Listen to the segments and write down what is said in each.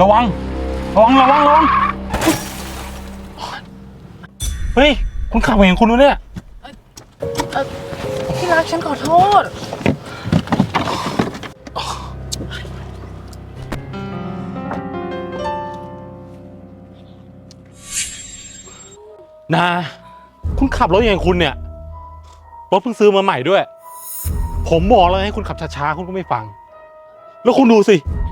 ระวัง ระวัง ระวังระวังเฮ้ย คุณขับเองคุณรู้เนี่ย ที่รักฉันขอโทษ นา คุณขับรถอย่างคุณเนี่ย รถเพิ่งซื้อมาใหม่ด้วย ผมบอกแล้วให้คุณขับช้าๆ คุณก็ไม่ฟัง แล้วคุณดูสิที่รักใส่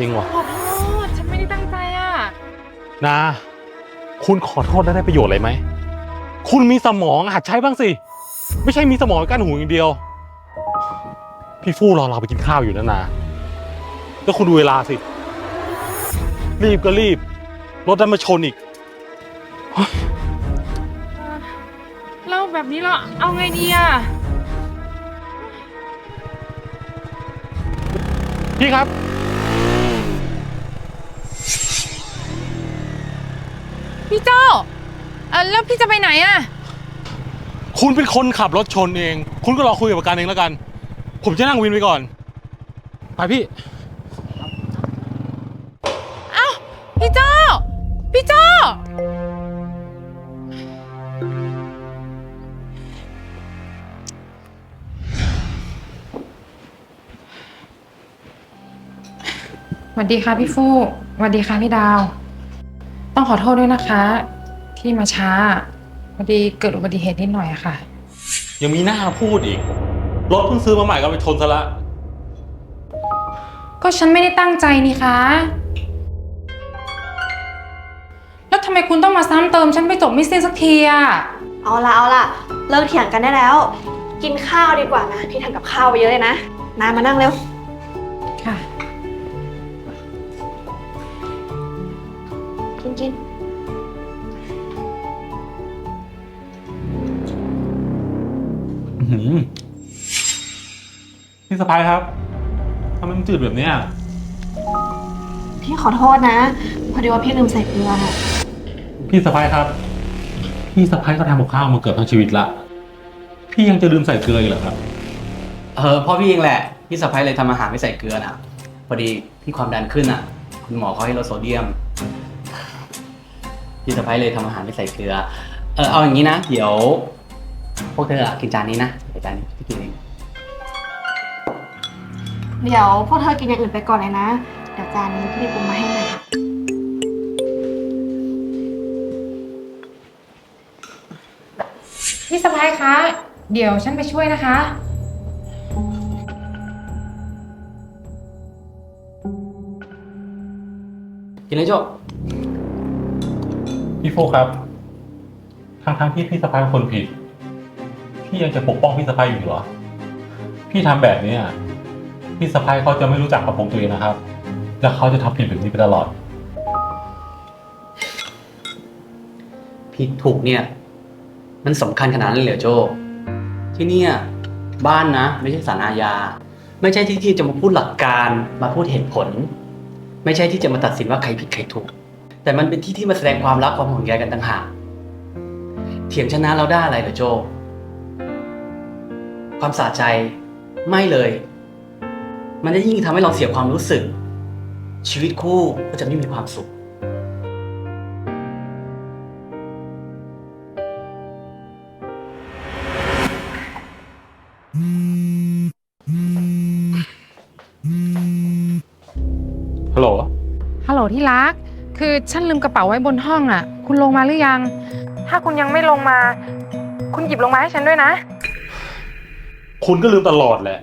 เองวะขอโทษฉันไม่ได้ตั้งใจอะนาคุณขอโทษแล้วได้ประโยชน์อะไรไหม คุณมีสมองหัดใช้บ้างสิ ไม่ใช่มีสมองกั้นหูอย่างเดียว พี่ฟู่รอเราไปกินข้าวอยู่นะนาแล้วคุณดูเวลาสิ รีบก็รีบ รถดันมาชนอีก แล้วแบบนี้เราเอาไงดีอะ พี่ครับ พี่โจ้เอ่อแล้วพี่จะไปไหนอะคุณเป็นคนขับรถชนเอง คุณก็รอคุยกับประกันเองแล้วกัน ผมจะนั่งวินไปก่อน ไปพี่ เอ้าพี่โจ้พี่โจ้สวัสดีค่ะพี่ฟูสวัสดีค่ะพี่ดาวต้อง ขอโทษด้วยนะคะ ที่มาช้าพอดีเกิดอุบัติเหตุนิดหน่อยอะค่ะ ยังมีหน้าพูดอีก รถเพิ่งซื้อมาใหม่ก็ไปชนซะละ ก็ฉันไม่ได้ตั้งใจนี่คะแล้วทำไมคุณต้องมาซ้ำเติมฉันไปจบไม่สิ้นสักทีอะเอาละเอาละเลิกเถียงกันได้แล้ว กินข้าวดีกว่านะพี่ทำกับข้าวไปเยอะเลยนะนายมานั่งเร็ว กินกินอื้อหือพี่สะพายครับทำไมมันจืดแบบเนี้ยพี่ขอโทษนะ พอดีว่าพี่ลืมใส่เกลือน่ะพี่สะพายครับ พี่สะพายก็ทำกับข้าวมาเกือบทั้งชีวิตละพี่ยังจะลืมใส่เกลืออีกเหรอครับ เออพ่อพี่เองแหละ พี่สะพ้ายเลยทำอาหารไม่ใส่เกลือนะพอดีพี่ความดันขึ้นอะ คุณหมอเขาให้ลดโซเดียม พี่สะพ้ายเลยทำอาหารไม่ใส่เกลือ เออเอาอย่างนี้นะ เดี๋ยว พวกเธออะกินจานนี้นะเดี๋ยวจานนี้พี่กินเอง เดี๋ยวพวกเธอกินอย่างอื่นไปก่อนเลยนะ เดี๋ยวจานนี้พี่ปรุงมาให้ใหม่พี่สะพ้ายคะ เดี๋ยวฉันไปช่วยนะคะ กินเลยโจบ พี่โฟครับทั้งทั้งๆที่พี่สะพายเป็นคนผิด พี่ยังจะปกป้องพี่สะพายอยู่เหรอ พี่ทำแบบเนี้ยพี่สะพายเขาจะไม่รู้จักกับผมตัวเองนะครับ และเขาจะทำผิดแบบนี้ไปตลอด ผิดถูกเนี่ย มันสำคัญขนาดนั้นเลยเหรอโจ ที่เนี่ย บ้านนะ ไม่ใช่ศาลอาญา ไม่ใช่ที่ที่จะมาพูดหลักการมาพูดเหตุผล ไม่ใช่ที่จะมาตัดสินว่าใครผิดใครถูก แต่มันเป็นที่ที่มาแสดงความรักความห่วงใยกันต่างหากเถียงชนะเราได้อะไรเหรอโจ ความสะใจไม่เลย มันจะยิ่งทำให้เราเสียความรู้สึก ชีวิตคู่ก็จะไม่มีความสุข ฮัลโหลฮัลโหลที่รัก คือฉันลืมกระเป๋าไว้บนห้องอะ คุณลงมาหรือยัง ถ้าคุณยังไม่ลงมา คุณหยิบลงมาให้ฉันด้วยนะ คุณก็ลืมตลอดแหละ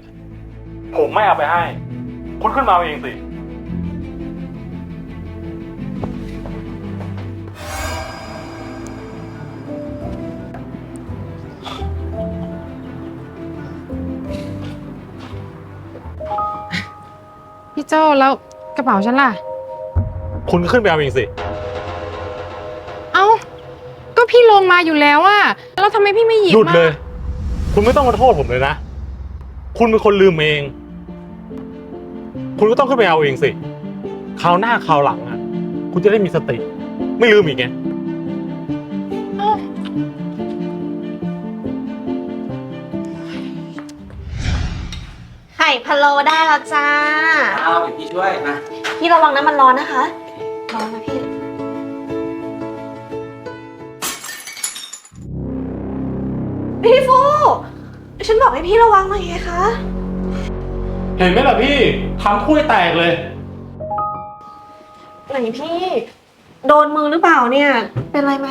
ผมไม่เอาไปให้ คุณขึ้นมาเอาเองสิ พี่โจ้แล้วกระเป๋าฉันล่ะ คุณก็ขึ้นไปเอาเองสิ เอ้า ก็พี่ลงมาอยู่แล้วอะแล้วทำไมพี่ไม่หยิบหยุดมาเลย คุณไม่ต้องมาโทษผมเลยนะ คุณเป็นคนลืมเอง คุณก็ต้องขึ้นไปเอาเองสิ คราวหน้าคราวหลังอะ คุณจะได้มีสติ ไม่ลืมอีกไง เอ้าไข่พะโล้ได้แล้วจ้า เอาเดี๋ยวพี่ช่วยมาพี่ระวังน้ำมันร้อนนะคะ ร้อนนะพี่ พี่ฟู ฉันบอกให้พี่ระวังหน่อยไงคะ เห็นไหมล่ะพี่ทำถ้วยแตกเลย ไหนพี่ โดนมือหรือเปล่าเนี่ย เป็นไรไหม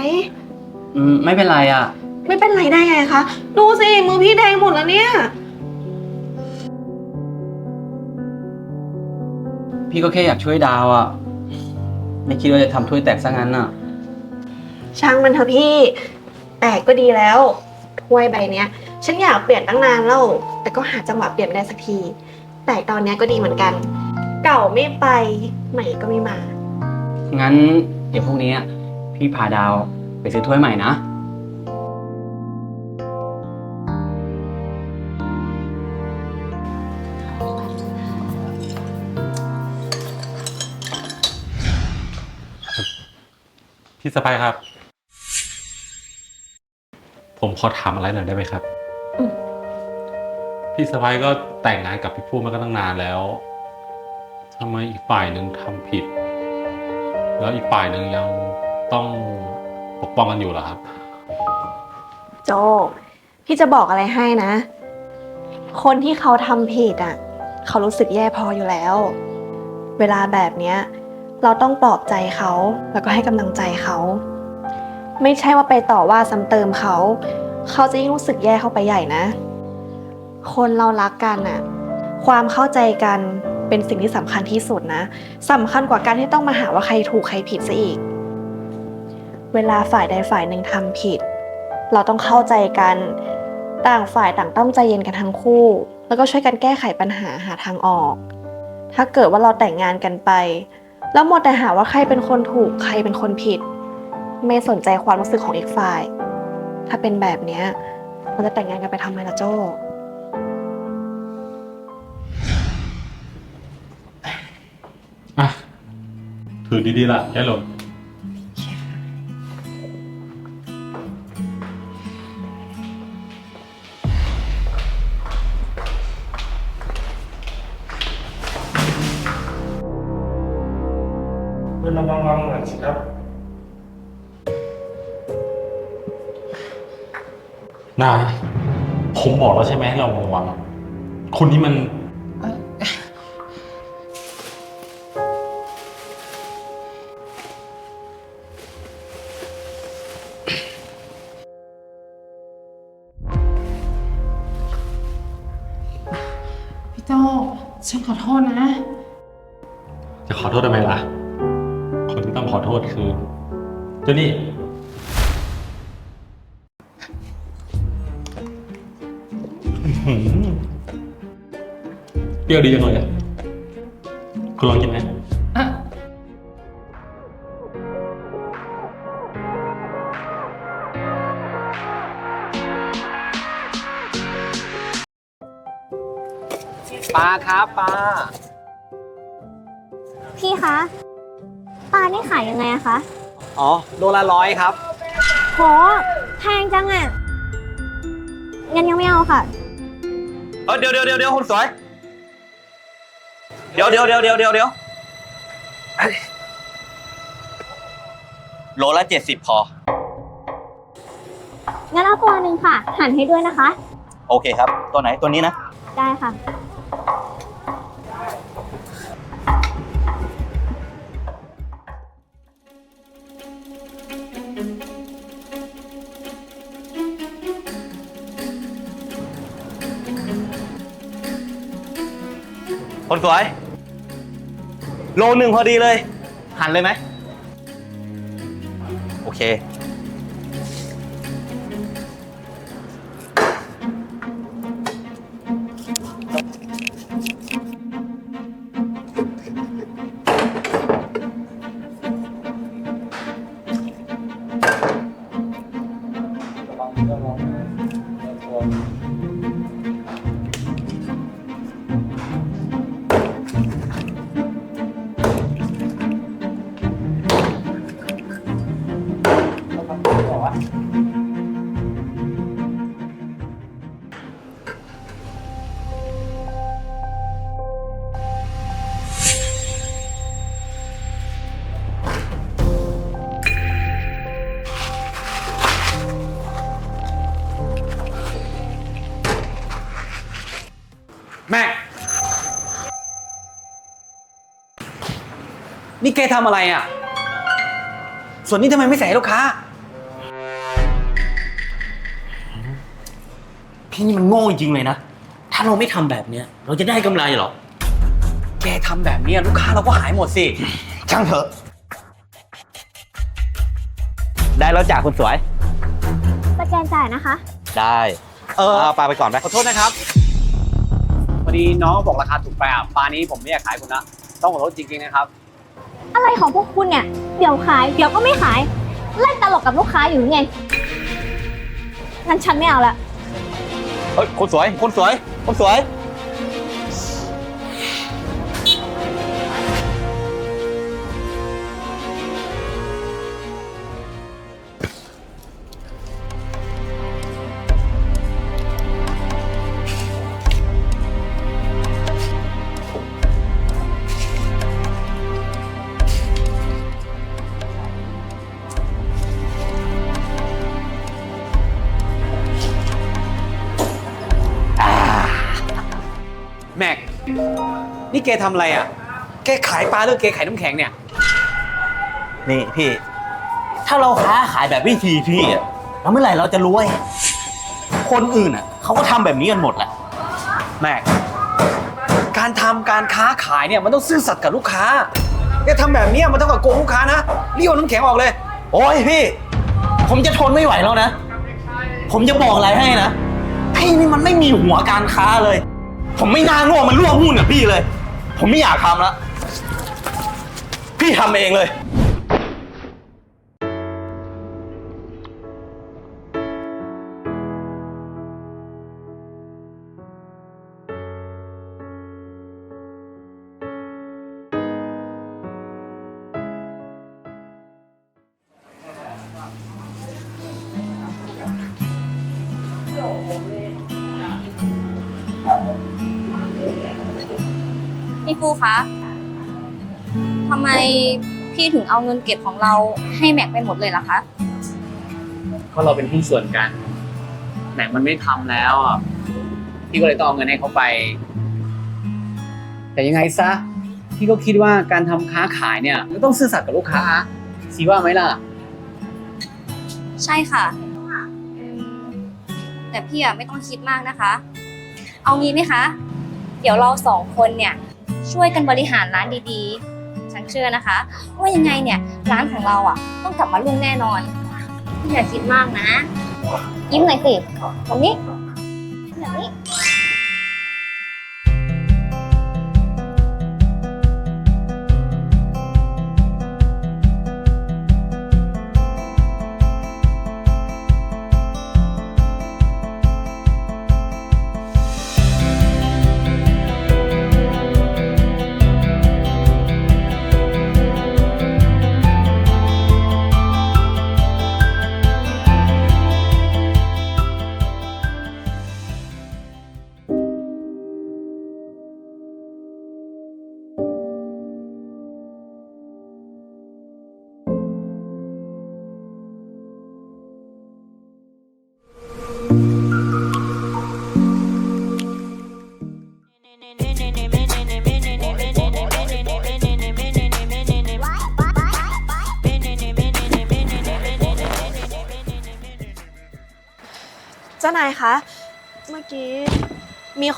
อืมไม่เป็นไรอะ ไม่เป็นไรได้ไงคะ ดูสิ มือพี่แดงหมดแล้วเนี่ย พี่ก็แค่อยากช่วยดาวอะ ไม่คิดว่าจะทำถ้วยแตกซะงั้นอะ ช่างมันเถอะพี่ แตกก็ดีแล้วถ้วยใบเนี้ย ฉันอยากเปลี่ยนตั้งนานแล้ว แต่ก็หาจังหวะเปลี่ยนไม่ได้สักที แตกตอนเนี้ยก็ดีเหมือนกัน เก่าไม่ไป ใหม่ก็ไม่มา งั้นเดี๋ยวพรุ่งนี้อะพี่พาดาวไปซื้อถ้วยใหม่นะ พี่สะพายครับ ผมขอถามอะไรหน่อยได้ไหมครับ อืม พี่สะพายก็แต่งงานกับพี่ฟูมาก็ตั้งนานแล้วทำไมอีกฝ่ายหนึ่งทำผิด แล้วอีกฝ่ายหนึ่งยังต้องปกป้องกันอยู่เหรอครับ โจพี่จะบอกอะไรให้นะ คนที่เขาทำผิดอะ เขารู้สึกแย่พออยู่แล้ว เวลาแบบเนี้ย เราต้องปลอบใจเขา แล้วก็ให้กำลังใจเขา ไม่ใช่ว่าไปต่อว่าซ้ำเติมเขา เขาจะยิ่งรู้สึกแย่เข้าไปใหญ่นะ คนเรารักกันอะความเข้าใจกันเป็นสิ่งที่สำคัญที่สุดนะสำคัญกว่าการที่ต้องมาหาว่าใครถูกใครผิดซะอีก เวลาฝ่ายใดฝ่ายหนึ่งทำผิด เราต้องเข้าใจกัน ต่างฝ่ายต่างต้องใจเย็นกันทั้งคู่ แล้วก็ช่วยกันแก้ไขปัญหาหาทางออก ถ้าเกิดว่าเราแต่งงานกันไป แล้วหมดแต่หาว่าใครเป็นคนถูกใครเป็นคนผิด ไม่สนใจความรู้สึกของอีกฝ่าย ถ้าเป็นแบบเนี้ยเราจะแต่งงานกันไปทำไมล่ะโจ้ อะ ถือดีๆล่ะยายหลง เป็นระวังระวังหน่อยสิครับ นาผมบอกแล้วใช่ไหมให้เราระวังคนนี้มัน เจ้านี่อื้อหือเปรี้ยวดีจังเลยอะคุณลองกินไหมอะปลาครับปลาพี่คะปลานี่ขายยังไงอะคะ อ๋อโลละร้อยครับ โหแพงจังอะงั้นยังไม่เอาค่ะ เออเดี๋ยวเดี๋ยวเดี๋ยวเดี๋ยวคนสวย เดี๋ยวเดี๋ยวเดี๋ยวเดี๋ยวเดี๋ยวเดี๋ยวโลละเจ็ดสิบพอ งั้นเอาตัวหนึ่งค่ะ หั่นให้ด้วยนะคะ โอเคครับ ตัวไหนตัวนี้นะ ได้ค่ะ คนสวย โลหนึ่งพอดีเลย หันเลยไหม โอเค นี่แกทำอะไรอะ ส่วนนี้ทำไมไม่ใส่ให้ลูกค้า พี่นี่มันโง่จริงๆเลยนะ ถ้าเราไม่ทำแบบเนี้ยเราจะได้กำไรเหรอ แกทำแบบเนี้ยลูกค้าเราก็หายหมดสิ ช่างเถอะ ได้แล้วจ่าคุณสวย สแกนจ่ายนะคะ ได้เออเอาปลาไปก่อนไปขอโทษนะครับพอดีน้องบอกราคาถูกไปอะปลานี้ผมไม่อยากขายคุณนะ ต้องขอโทษจริงๆนะครับ อะไรของพวกคุณเนี่ย เดี๋ยวขาย เดี๋ยวก็ไม่ขาย เล่นตลกกับลูกค้าอยู่ไง งั้นฉันไม่เอาละ เฮ้ยคนสวย คนสวย คนสวย แกทำอะไรอะ แกขายปลาหรือแกขายน้ำแข็งเนี่ย นี่พี่ ถ้าเราค้าขายแบบวิธีพี่อะแล้วเมื่อไหร่เราจะรวย คนอื่นอะเขาก็ทำแบบนี้กันหมดแหละ แม็ก การทำการค้าขายเนี่ยมันต้องซื่อสัตย์กับลูกค้า แกทำแบบเนี้ยมันเท่ากับโกงลูกค้านะเรียวน้ำแข็งออกเลย โอ้ยพี่ ผมจะทนไม่ไหวแล้วนะ ผมจะบอกอะไรให้นะ พี่นี่มันไม่มีหัวการค้าเลย ผมไม่น่าโง่มันร่วมหุ้นกับพี่เลย ผมไม่อยากทำแล้วพี่ทำเองเลย พี่ฟูคะทำไมพี่ถึงเอาเงินเก็บของเราให้แม็กไปหมดเลยล่ะคะก็เราเป็นหุ้นส่วนกันแหนมันไม่ทำแล้วอะพี่ก็เลยต้องเอาเงินให้เขาไป แต่ยังไงซะพี่ก็คิดว่าการทำค้าขายเนี่ยมันต้องซื่อสัตย์กับลูกค้าซีว่าไหมล่ะ ใช่ค่ะ แต่พี่อะไม่ต้องคิดมากนะคะ เอางี้ไหมคะ เดี๋ยวเราสองคนเนี่ย ช่วยกันบริหารร้านดีๆ ฉันเชื่อนะคะ ว่ายังไงเนี่ยร้านของเราอะ ต้องกลับมารุ่งแน่นอนพี่อย่าคิดมากนะ ยิ้มหน่อยสิตรงนี้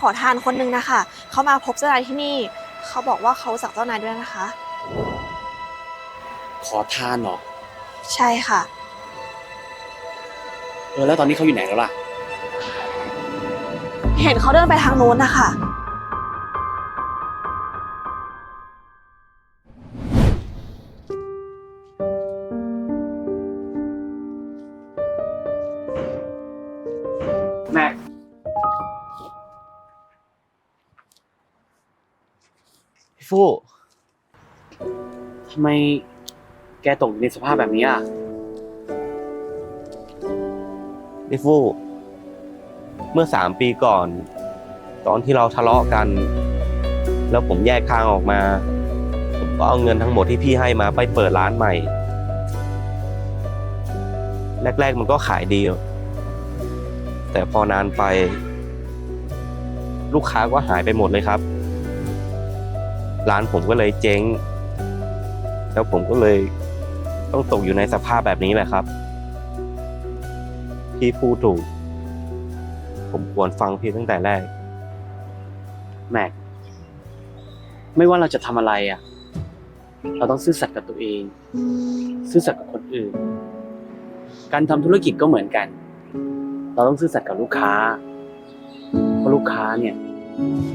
อทานคนหนึ่งนะคะเขามาพบเจ้านายที่นี่ เขาบอกว่าเขารู้จักเจ้านายด้วยนะคะ ขอทานเหรอ ใช่ค่ะ เออแล้วตอนนี้เขาอยู่ไหนแล้วล่ะ เห็นเขาเดินไปทางโน้นนะคะ ฟู่ทำไมแกตกอยู่ในสภาพแบบนี้อะพี่ฟู่เมื่อสามปีก่อน ตอนที่เราทะเลาะกัน แล้วผมแยกทางออกมา ผมก็เอาเงินทั้งหมดที่พี่ให้มาไปเปิดร้านใหม่ แรก ๆ มันก็ขายดี แต่พอนานไป ลูกค้าก็หายไปหมดเลยครับ ร้านผมก็เลยเจ๊ง แล้วผมก็เลยต้องตกอยู่ในสภาพแบบนี้แหละครับ พี่พูดถูก ผมควรฟังพี่ตั้งแต่แรก แม็ก ไม่ว่าเราจะทำอะไรอะ เราต้องซื่อสัตย์กับตัวเอง ซื่อสัตย์กับคนอื่น การทำธุรกิจก็เหมือนกัน เราต้องซื่อสัตย์กับลูกค้า เพราะลูกค้าเนี่ย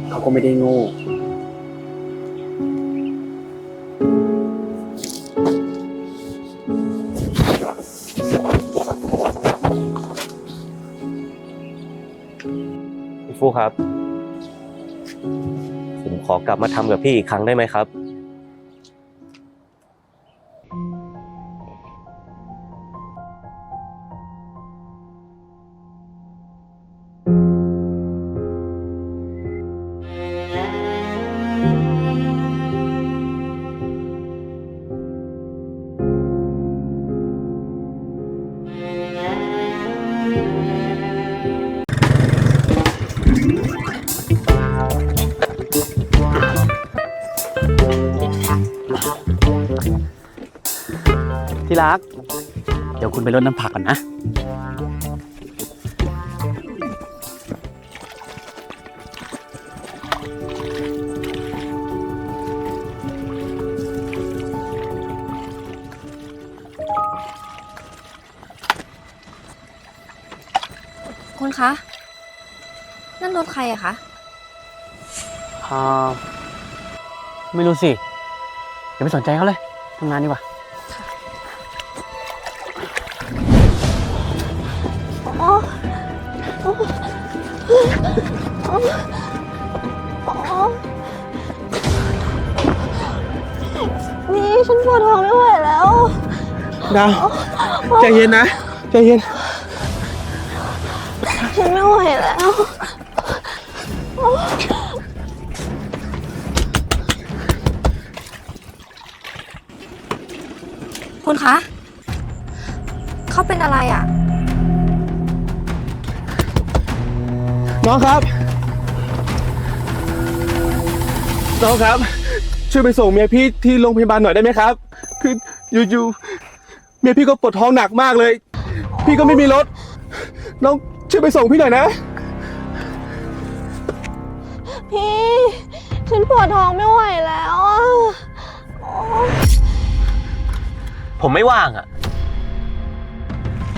เขาก็ไม่ได้โง่ ครับ ผมขอกลับมาทำกับพี่อีกครั้งได้ไหมครับ รัก เดี๋ยวคุณไปรดน้ำผักก่อนนะ คุณคะ นั่นรถใครอะคะ อ่า ไม่รู้สิ อย่าไปสนใจเขาเลยทำงานดีกว่า นี่ฉันปวดท้องไม่ไหวแล้วดาวใจเย็นนะใจเย็น ฉันไม่ไหวแล้ว คุณคะ เขาเป็นอะไรอะ น้องครับ น้องครับ ช่วยไปส่งเมียพี่ที่โรงพยาบาลหน่อยได้ไหมครับ คืออยู่ๆเมียพี่ก็ปวดท้องหนักมากเลย พี่ก็ไม่มีรถ น้องช่วยไปส่งพี่หน่อยนะ พี่ ฉันปวดท้องไม่ไหวแล้วอะผมไม่ว่างอะ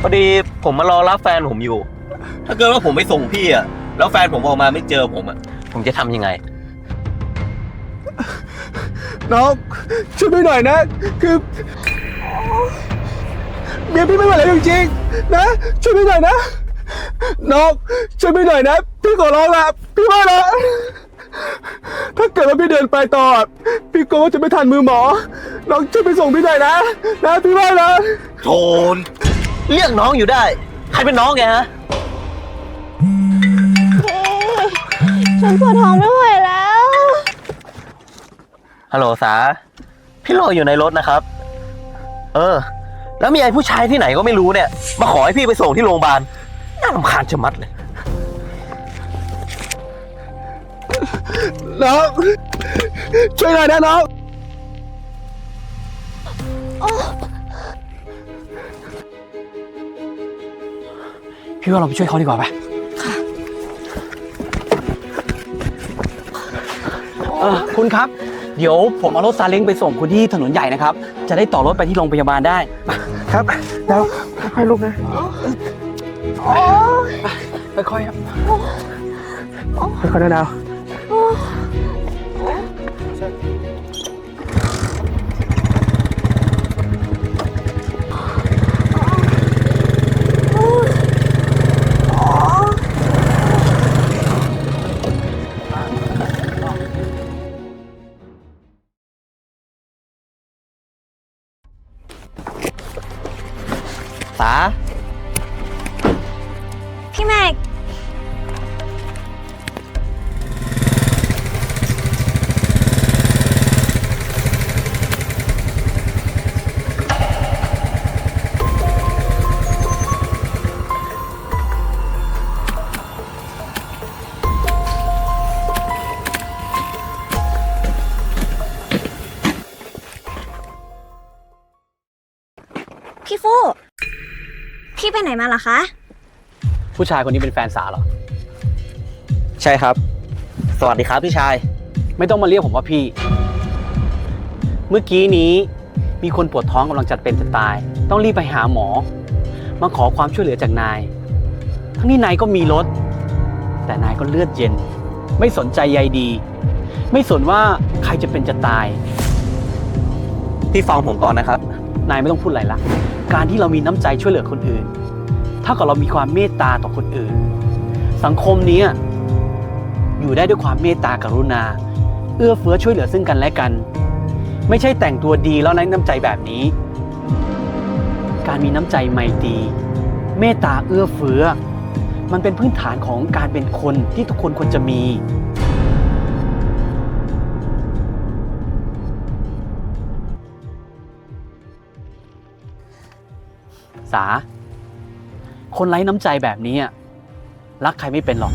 พอดีผมมารอรับแฟนผมอยู่ ถ้าเกิดว่าผมไปส่งพี่อะ แล้วแฟนผมออกมาไม่เจอผมอะ ผมจะทำยังไง น้องช่วยพี่หน่อยนะ คือเมียพี่ไม่ไหวแล้วจริงๆนะ ช่วยพี่หน่อยนะน้องช่วยพี่หน่อยนะ พี่ขอร้องละพี่ว่าละถ้าเกิดว่าพี่เดินไปต่อพี่กลัวว่าจะไม่ทันมือหมอน้องช่วยไปส่งพี่หน่อยนะนะพี่ว่าละโทนเรียกน้องอยู่ได้ ใครเป็นน้องแกฮะ ฉันปวดท้องไม่ไหวแล้ว ฮัลโหลสา พี่รออยู่ในรถนะครับ เออ แล้วมีไอ้ผู้ชายที่ไหนก็ไม่รู้เนี่ย มาขอให้พี่ไปส่งที่โรงพยาบาล น่ารำคาญชะมัดเลย น้องช่วยหน่อยนะน้องพี่ว่าเราไปช่วยเขาดีกว่าปะ เออคุณครับ เดี๋ยวผมเอารถซาเล้งไปส่งคุณที่ถนนใหญ่นะครับ จะได้ต่อรถไปที่โรงพยาบาลได้ ครับแล้วค่อยๆลุกนะค่อยๆครับค่อยๆนะดาว ส พี่ไปไหนมาล่ะคะ ผู้ชายคนนี้เป็นแฟนสาเหรอ ใช่ครับ สวัสดีครับพี่ชาย ไม่ต้องมาเรียกผมว่าพี่ เมื่อกี้นี้มีคนปวดท้องกำลังจัดเป็นจะตาย ต้องรีบไปหาหมอ มาขอความช่วยเหลือจากนาย ทั้งนี้นายก็มีรถ แต่นายก็เลือดเย็น ไม่สนใจใยดี ไม่สนว่าใครจะเป็นจะตาย พี่ฟังผมก่อนนะครับ นายไม่ต้องพูดอะไรละ การที่เรามีน้ำใจช่วยเหลือคนอื่น เท่ากับเรามีความเมตตาต่อคนอื่น สังคมนี้อยู่ได้ด้วยความเมตตากรุณา เอื้อเฟื้อช่วยเหลือซึ่งกันและกัน ไม่ใช่แต่งตัวดีแล้วไร้น้ำใจแบบนี้ การมีน้ำใจไมตรีเมตตาเอื้อเฟื้อ มันเป็นพื้นฐานของการเป็นคนที่ทุกคนควรจะมีสา คนไร้น้ำใจแบบนี้อะรักใครไม่เป็นหรอก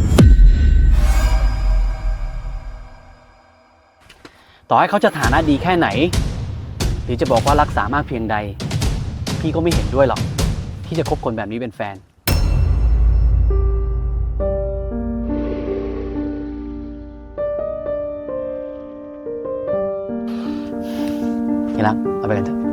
ต่อให้เขาจะฐานะดีแค่ไหน หรือจะบอกว่ารักษามากเพียงใด พี่ก็ไม่เห็นด้วยหรอก ที่จะคบคนแบบนี้เป็นแฟน ที่รักเอาไปกันเถอะ